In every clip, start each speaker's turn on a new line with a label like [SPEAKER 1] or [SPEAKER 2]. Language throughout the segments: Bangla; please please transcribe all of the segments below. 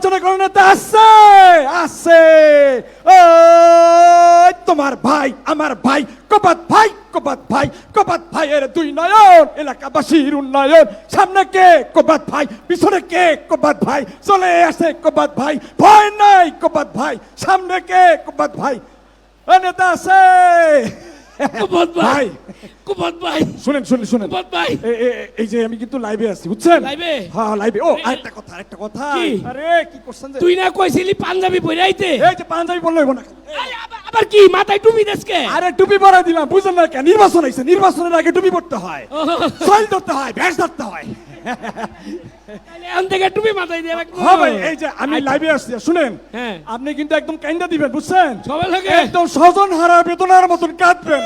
[SPEAKER 1] নির্বাচনের কোনো নেতা আছে? আছে। ওই তোমার ভাই, আমার ভাই, কপাত ভাই কপাত ভাই, কপাত ভাইয়ের দুই নয়ন, এলাকাবাসীর উন্নয়ন। সামনে কে? কপাত ভাই, পিছনে কে? কপাত ভাই, চলে আসে কপাত ভাই। ভয় নাই কপাত ভাই, সামনে কে? কপাত ভাই। নেতা আছে?
[SPEAKER 2] কুপত ভাই
[SPEAKER 1] ভাই।
[SPEAKER 2] ভাই।
[SPEAKER 1] শুনেন শুনেন শুনেন।
[SPEAKER 2] কুপত ভাই।
[SPEAKER 1] এ- এ- এ- এই যে আমি কিন্তু লাইভে আছি বুঝছেন?
[SPEAKER 2] লাইভে?
[SPEAKER 1] হ্যাঁ লাইভে ও আরেকটা কথা আরেকটা কথা। আরে কি করছেন
[SPEAKER 2] তুই না কইছিলি পাঞ্জাবি পরাইতে
[SPEAKER 1] এই যে পাঞ্জাবি হইব না
[SPEAKER 2] আবার কি মাথায় টুপি দেশকে
[SPEAKER 1] আরে টুপি পরা দিলাম বুঝলেন না কেন? নির্বাচন নির্বাচনের আগে টুপি পড়তে হয়। ধরতে হয় ভ্যাস ধরতে হয়।
[SPEAKER 2] এখান থেকে টুপি মাথায় দিয়ে রাখব।
[SPEAKER 1] হ্যাঁ ভাই এই যে আমি লাইভে আসছি শুনেন
[SPEAKER 2] হ্যাঁ।
[SPEAKER 1] আপনি কিন্তু একদম কাইন্দা দিবেন বুঝছেন?
[SPEAKER 2] সবাই লাগে
[SPEAKER 1] একদম স্বজন হারা বেদনার মতন কাঁদবেন।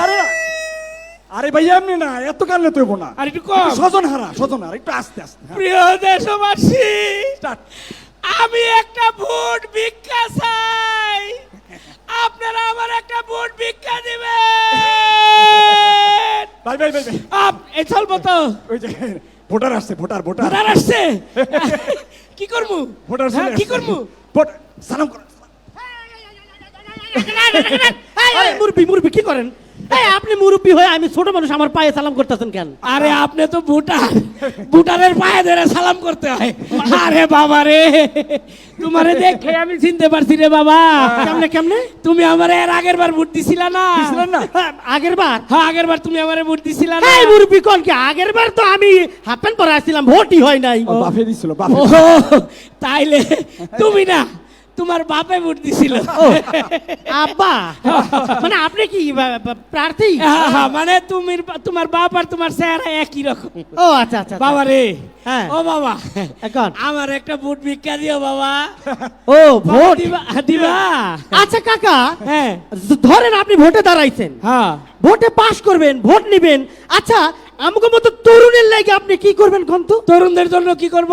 [SPEAKER 1] আরে আরে ভাই এমনি না এত কান্না তৈব না।
[SPEAKER 2] আর একটু কম।
[SPEAKER 1] স্বজন হারা স্বজন হারা একটু আস্তে আস্তে হ্যাঁ,
[SPEAKER 2] প্রিয় দেশবাসী। আমি একটা ভোট ভিক্ষা চাই আপনারা আমার একটা ভোট ভিক্ষা দিবেন
[SPEAKER 1] ভাই ভাই ভাই
[SPEAKER 2] আপ এই চলবো তো
[SPEAKER 1] ওই যে ভোটার আসছে ভোটার ভোটার
[SPEAKER 2] ভোটার আসছে কি করব
[SPEAKER 1] ভোটার
[SPEAKER 2] হ্যাঁ, কি করব
[SPEAKER 1] ভোট সালাম করো
[SPEAKER 3] এই, মুরবি মুরব্বি কি করেন আপনি মুরব্বি হয়ে আমি ছোট মানুষ আমার পায়ে সালাম করতেছেন কেন?
[SPEAKER 2] আরে আপনি তো ভুটান। ভুটানের পায়ে ধরে সালাম করতে হয়। আরে বাবা রে তোমারে দেখে আমি চিনতে পারছি রে বাবা।
[SPEAKER 3] কেমনে কেমনে?
[SPEAKER 2] তুমি আমার এর আগের বার ভোট দিছিলা না?
[SPEAKER 1] দিছিলেন না?
[SPEAKER 3] হ্যাঁ, আগের বার?
[SPEAKER 2] হ্যাঁ আগের বার তুমি আমারে ভোট দিছিলা না?
[SPEAKER 3] এই মুরব্বি কোন কি? আগের বার তো আমি হাফ প্যান্ট পরে আসছিলাম ভোটই হয় নাই।
[SPEAKER 1] ও বাফে দিছিল বাফে।
[SPEAKER 2] তাইলে তুমি না তোমার বাপে ভোট দিছিল।
[SPEAKER 3] ও। আব্বা মানে আপনি কি প্রার্থী?
[SPEAKER 2] হ্যাঁ, হ্যাঁ, মানে তুমি তোমার বাপ আর তোমার চেহারা একই রকম।
[SPEAKER 3] ও আচ্ছা আচ্ছা আচ্ছা।
[SPEAKER 2] বাবা রে।
[SPEAKER 3] হ্যাঁ।
[SPEAKER 2] ও বাবা।
[SPEAKER 3] এখন?
[SPEAKER 2] আমার একটা ভোট ভিক্ষা দিও বাবা।
[SPEAKER 3] ও ভোট?
[SPEAKER 2] দিবা দিবা।
[SPEAKER 3] আচ্ছা কাকা
[SPEAKER 2] হ্যাঁ।
[SPEAKER 3] ধরেন আপনি ভোটে দাঁড়াইছেন।
[SPEAKER 2] হ্যাঁ।
[SPEAKER 3] ভোটে পাশ করবেন ভোট নিবেন। আচ্ছা আমাকে মতো তরুণের লাগে আপনি কি করবেন কোন
[SPEAKER 2] তরুণদের জন্য কি করব?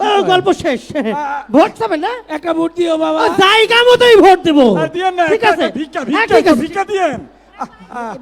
[SPEAKER 3] ও, গল্প শেষ। ভোট চাবেন না?
[SPEAKER 2] একটা ভোট দিও বাবা।
[SPEAKER 3] জায়গা মতোই ভোট দেবো।
[SPEAKER 1] দিয়েন না
[SPEAKER 3] ঠিক আছে।
[SPEAKER 1] ভিক্ষা
[SPEAKER 3] হ্যাঁ,
[SPEAKER 1] ভিক্ষা ভিক্ষা দিয়েন।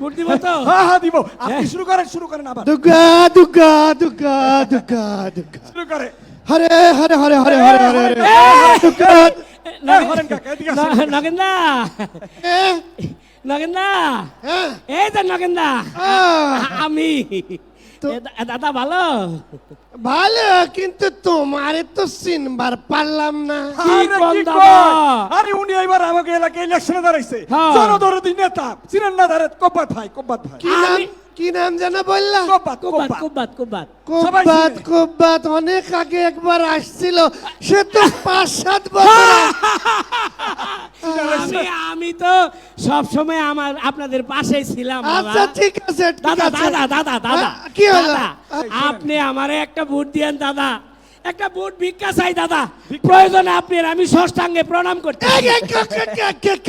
[SPEAKER 2] ভোট দিব তো?
[SPEAKER 1] হ্যাঁ হ্যাঁ দিব। আপনি শুরু করেন শুরু করেন আবার।
[SPEAKER 4] দুর্গা দুর্গা দুর্গা দুর্গা দুর্গা
[SPEAKER 1] শুরু করে।
[SPEAKER 4] হরে হরে হরে হরে হরে হরে হরে দুর্গা
[SPEAKER 1] এই, হরেন কাকা, এদিকে আসেন।
[SPEAKER 2] নগেন্দা।
[SPEAKER 4] এ,
[SPEAKER 2] নগেন্দা।
[SPEAKER 4] হ্যাঁ,
[SPEAKER 2] এই তো নগেন্দা। আমি। দাদা ভালো?
[SPEAKER 4] ভালো কিন্তু তোমারে তো চিনবার পারলাম না।
[SPEAKER 1] আরে, উনি এবার আমাকে এলাকায় ইলেকশনে দাঁড়াইছে।
[SPEAKER 2] হ্যাঁ।
[SPEAKER 1] জনদরদি নেতা চিনেন না দাঁড়াত কব্বাত ভাই কব্বাত ভাই।
[SPEAKER 4] কি নাম
[SPEAKER 2] আমি-
[SPEAKER 4] যেন বললা?
[SPEAKER 1] কব্বাত কব্বাত
[SPEAKER 4] কোব্বাত কোব্বাত অনেক আগে একবার আসছিল সে তো পাঁচ সাত বছর।
[SPEAKER 2] আমি আমি তো সব সময় আমার আপনাদের পাশে ছিলাম
[SPEAKER 4] আচ্ছা ঠিক আছে
[SPEAKER 2] দাদা দাদা দাদা দাদা।
[SPEAKER 4] কি হলো?
[SPEAKER 2] আপনি আমারে একটা ভোট দিয়েন দাদা। একটা ভোট ভিক্ষা চাই দাদা। প্রয়োজনে আপনি আমি ষষ্ঠাঙ্গে প্রণাম করতে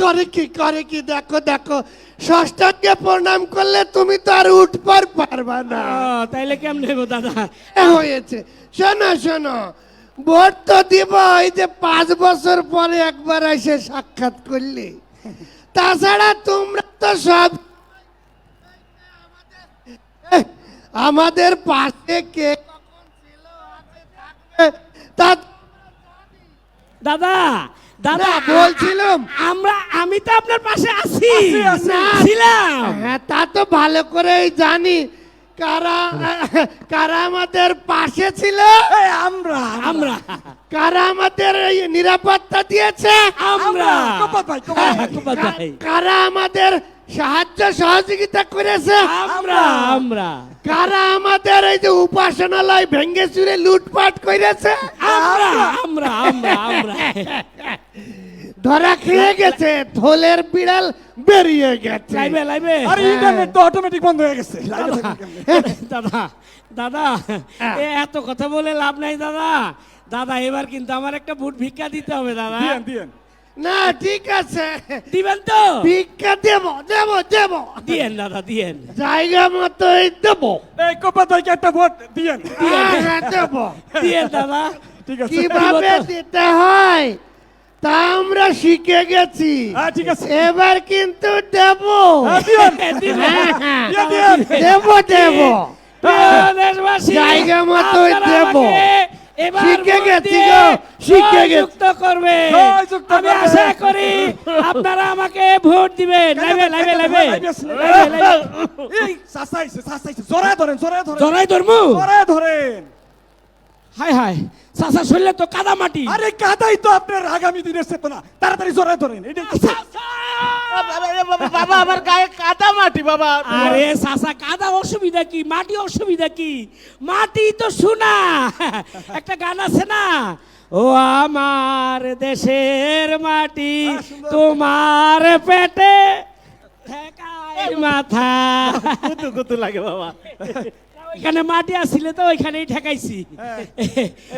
[SPEAKER 4] করে কি করে কি? দেখো দেখো ষষ্ঠাঙ্গে প্রণাম করলে তুমি তো আর উঠবার পারবা না।
[SPEAKER 2] তাইলে কেমন নেব দাদা?
[SPEAKER 4] হয়েছে। শোনো শোনো ভোট তো দিব এই যে পাঁচ বছর পরে একবার এসে সাক্ষাৎ করলে। তাছাড়া তোমরা তো সব আমাদের পাশে কে কখন ছিল, আছে, থাকবে, তা
[SPEAKER 2] দাদা দাদা
[SPEAKER 4] বলছিলাম।
[SPEAKER 2] আমরা আমি তো আপনার পাশে আছি। ছিলাম।
[SPEAKER 4] হ্যাঁ তা তো ভালো করেই জানি। কারা কারা আমাদের পাশে ছিল?
[SPEAKER 1] আমরা
[SPEAKER 2] আমরা।
[SPEAKER 4] কারা আমাদের নিরাপত্তা দিয়েছে?
[SPEAKER 2] আমরা।
[SPEAKER 1] ভাই।
[SPEAKER 4] কারা আমাদের সাহায্য সহযোগিতা করেছে।
[SPEAKER 2] আমরা। আমরা।
[SPEAKER 4] কারা আমাদের এই যে উপাসনালয় ভেঙ্গে চুরে লুটপাট করেছে?
[SPEAKER 2] আমরা। আমরা আমরা আমরা।
[SPEAKER 4] ধরা খেয়ে গেছে থলের বিড়াল বেরিয়ে গেছে।
[SPEAKER 2] লাইবে লাইবে।
[SPEAKER 1] আরে ইন্টারনেট তো অটোমেটিক বন্ধ হয়ে গেছে?
[SPEAKER 2] দাদা দাদা
[SPEAKER 3] হ্যাঁ।
[SPEAKER 2] এ এত কথা বলে লাভ নাই দাদা। দাদা এবার কিন্তু আমার একটা বুট ভিক্ষা দিতে হবে দাদা।
[SPEAKER 1] দিয়েন দিয়েন।
[SPEAKER 4] না ঠিক আছে।
[SPEAKER 2] দিবেন তো?
[SPEAKER 4] ভিক্ষা দেব দেব দেব।
[SPEAKER 2] দিয়েন দাদা দিয়েন।
[SPEAKER 4] জায়গা মতোই দেব।
[SPEAKER 1] এই কোপাত ভাইকে একটা ভোট দিয়েন।
[SPEAKER 4] হ্যাঁ, দেব।
[SPEAKER 2] দিয়েন দাদা।
[SPEAKER 1] ঠিক আছে।
[SPEAKER 4] কীভাবে দিতে হয় তা আমরা শিখে গেছি।
[SPEAKER 1] হ্যাঁ ঠিক আছে।
[SPEAKER 4] এবার কিন্তু দেব।
[SPEAKER 1] হ্যাঁ।
[SPEAKER 4] হ্যাঁ, হ্যাঁ। দেব দেব।
[SPEAKER 2] দেশবাসী,
[SPEAKER 4] জায়গা মতোই দেব।
[SPEAKER 2] আমাকে এবার
[SPEAKER 4] শিখে গেছি গো, শিখে গেছি।
[SPEAKER 2] করবে। আমি আশা করি আপনারা আমাকে ভোট দিবেন।
[SPEAKER 1] লাইভে। এই সাসাইছে সাসাইছে। জোরে ধরেন জোরে ধরেন।
[SPEAKER 2] জড়াই ধরমু।
[SPEAKER 1] জোরে ধরেন।
[SPEAKER 2] হাই হাই শরীরে তো কাদা মাটি।
[SPEAKER 1] আরে কাদাই তো আপনার আগামী দিনের চেতনা। তাড়াতাড়ি জোরে ধরেন। এটাই তো
[SPEAKER 5] বাবা আমার গায়ে কাদা মাটি বাবা।
[SPEAKER 2] আরে চাচা কাদা অসুবিধা কি? মাটি অসুবিধা কি? মাটি তো শোনা একটা গান আছে না? ও আমার দেশের মাটি তোমার পেটে মাথা।
[SPEAKER 5] কুতু কুতু লাগে বাবা।
[SPEAKER 2] এখানে মাটি আসছিল তো ওইখানেই ঠেকাইছি।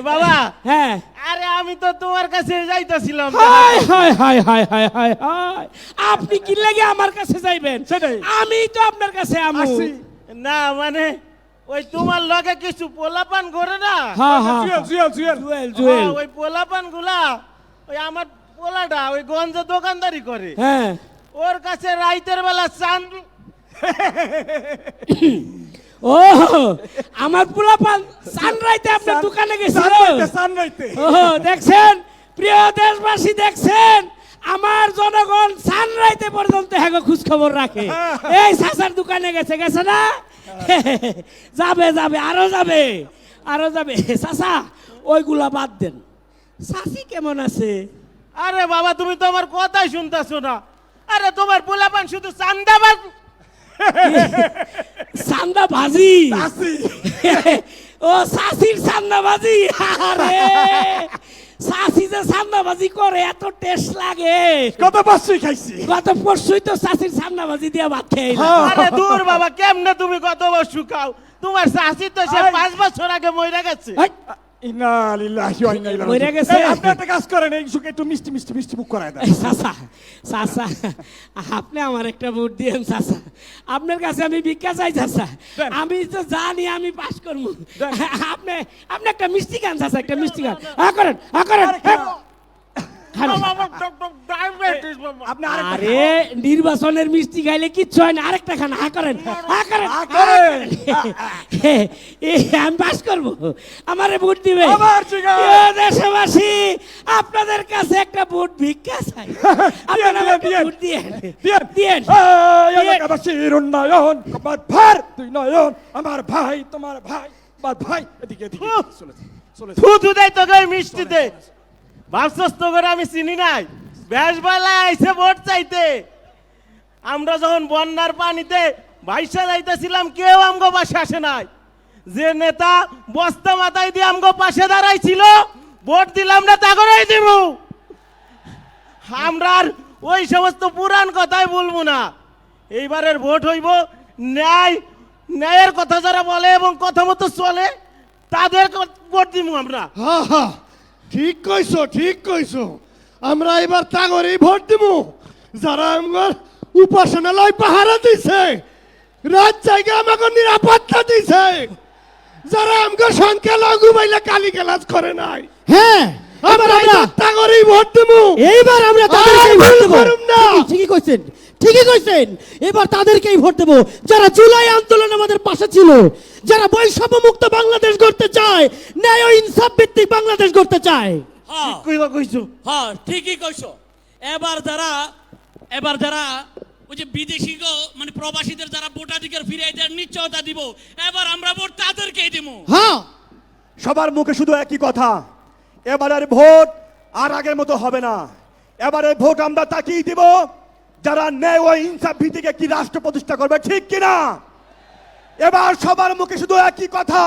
[SPEAKER 5] বাবা
[SPEAKER 2] হ্যাঁ।
[SPEAKER 5] আরে আমি তো তোমার কাছে যাইতাছিলাম।
[SPEAKER 2] Hi hi hi hi hi hi hi আপনি কি লাগে আমার কাছে যাইবেন?
[SPEAKER 1] সেটাই।
[SPEAKER 2] আমি তো আপনার কাছে আমু।
[SPEAKER 5] না মানে ওই তোমার লগে কিছু পোলাপান করে না?
[SPEAKER 2] হ্যাঁ হ্যাঁ
[SPEAKER 1] জুয়েল জুয়েল জুয়েল।
[SPEAKER 2] জুয়েল জুয়েল।
[SPEAKER 5] হ্যাঁ, ওই পোলাপানগুলা ওই আমার পোলাটা ওই গঞ্জে দোকানদারি করে।
[SPEAKER 2] হ্যাঁ।
[SPEAKER 5] ওর কাছে রাইতের বেলা চান
[SPEAKER 2] ও আমার পুরা পান সানরাইতে আপনার দোকানে গেছিল।
[SPEAKER 1] সানরাইতে
[SPEAKER 2] ও দেখছেন? প্রিয় দেশবাসী দেখছেন? আমার জনগণ সানরাইতে পর্যন্ত হ্যাঁ খোঁজ খবর রাখে। এই সাসার দোকানে গেছে গেছে না? যাবে যাবে আরও যাবে আরও যাবে। সাসা ওইগুলা বাদ দেন। সাসি কেমন আছে?
[SPEAKER 5] আরে বাবা তুমি তো আমার কথাই শুনতেছো না। আরে তোমার পোলাপান শুধু চান্দাবাজ।
[SPEAKER 2] সান্দা ভাজি ও সাসির সান্দাবাজি আরে সাসি যে সান্দাবাজি করে এত টেস্ট লাগে।
[SPEAKER 1] কত পরশুই খাইছি।
[SPEAKER 2] কত পরশুই তো সাসির সান্দাবাজি দিয়ে ভাত খেয়ে
[SPEAKER 5] আরে দূর বাবা কেমনে তুমি কত বছর খাও? তোমার শাশি তো সে। পাঁচ বছর আগে মরে গেছে।
[SPEAKER 1] একটা কাজ করেন এই একটু মিষ্টি মিষ্টি মিষ্টি মুখ করায় দেন।
[SPEAKER 2] চাচা চাচা আপনি আমার একটা ভোট দিয়েন চাচা আপনার কাছে আমি ভিক্ষা চাই চাচা আমি তো জানি আমি পাস করব। আপনি আপনি একটা মিষ্টি খান চাচা একটা মিষ্টি খান। হ্যাঁ করেন হ্যাঁ করেন।
[SPEAKER 1] আপনি
[SPEAKER 2] আরে নির্বাচনের মিষ্টি খাইলে কিচ্ছু হয় না। আরেকটা খান। হা করেন হা করেন।
[SPEAKER 1] হা করেন।
[SPEAKER 2] এ, আমি পাস করব। আমারে ভোট দিবে। দেশবাসী আপনাদের কাছে একটা ভোট ভিক্ষা চাই। আপনারা ভোট দিয়েন।
[SPEAKER 1] দিয়েন। এলাকাবাসীর উন্নয়ন। কপাত ভার তুই নয়ন। আমার ভাই তোমার ভাই। আমার ভাই এদিকে এদিকে চলে যা, চলে যা।
[SPEAKER 5] থু থু দেয় তোকে মিষ্টিতে। ভাবছস তো করে আমি চিনি নাই। বেশবেলা আইসে ভোট চাইতে। আমরা যখন বন্যার পানিতে ভাইসা যাইতেছিলাম, কেউ আমগো পাশে আসে নাই। যে নেতা বস্তা মাথায় দিয়ে আমগো পাশে দাঁড়াইছিল, ভোট দিলাম না, তা করেই দিব। আমরা আর ওই সমস্ত পুরান কথাই বলব না। এইবারের ভোট হইব, ন্যায়, ন্যায়ের কথা যারা বলে এবং কথা মতো চলে, তাদের ভোট দিব আমরা।
[SPEAKER 4] হা হা, ঠিক কইছো ঠিক কইছো। আমরা এবার তাগরেই ভোট দিব। যারা আমার উপাসনালয় পাহারা দিছে রাত জায়গা আমাকে নিরাপত্তা দিছে। যারা আমাকে সংখ্যা লঘু বাইলে কালি গেলাজ করে নাই।
[SPEAKER 3] হ্যাঁ এবার
[SPEAKER 4] আমরা তাগরেই ভোট দিব।
[SPEAKER 3] এইবার আমরা তাদেরকেই ভোট দেবো।
[SPEAKER 4] না।
[SPEAKER 3] ঠিকই- ঠিকই কইছেন ঠিকই কইছেন। এবার তাদেরকেই ভোট দেবো। যারা জুলাই আন্দোলন আমাদের পাশে ছিল যারা বৈষম্য মুক্ত বাংলাদেশ গড়তে চায় ন্যায় ও ইনসাফ ভিত্তিক বাংলাদেশ গড়তে চায়।
[SPEAKER 6] হ্যাঁ।
[SPEAKER 5] কইবা কইছো?
[SPEAKER 6] হ্যাঁ ঠিকই কইছো। এবার যারা এবার যারা ওই যে বিদেশি মানে প্রবাসীদের যারা ভোটাধিকার ফিরিয়ে দেওয়ার নিশ্চয়তা দিব এবার আমরা ভোট তাদেরকেই দিব।
[SPEAKER 3] হ্যাঁ
[SPEAKER 7] সবার মুখে শুধু একই কথা। এবারের ভোট আর আগের মতো হবে না। এবারে ভোট আমরা তাকিয়ে দিব যারা ন্যায় ও ইনসাফ ভিত্তিক একটি রাষ্ট্র প্রতিষ্ঠা করবে ঠিক কিনা? এবার সবার মুখে শুধু একই কথা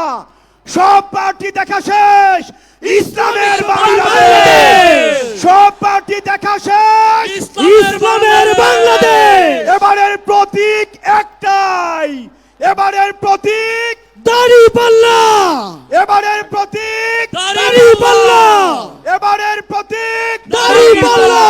[SPEAKER 1] সব পার্টি দেখা শেষ। ইসলামের বাংলাদেশ। সব পার্টি দেখা শেষ।
[SPEAKER 6] ইসলামের
[SPEAKER 3] বাংলাদেশ।
[SPEAKER 1] এবারের প্রতীক একটাই। এবারের প্রতীক
[SPEAKER 3] দাড়ি পাল্লা।
[SPEAKER 1] এবারের প্রতীক
[SPEAKER 6] দাড়ি পাল্লা। এবারের প্রতীক দাড়ি পাল্লা।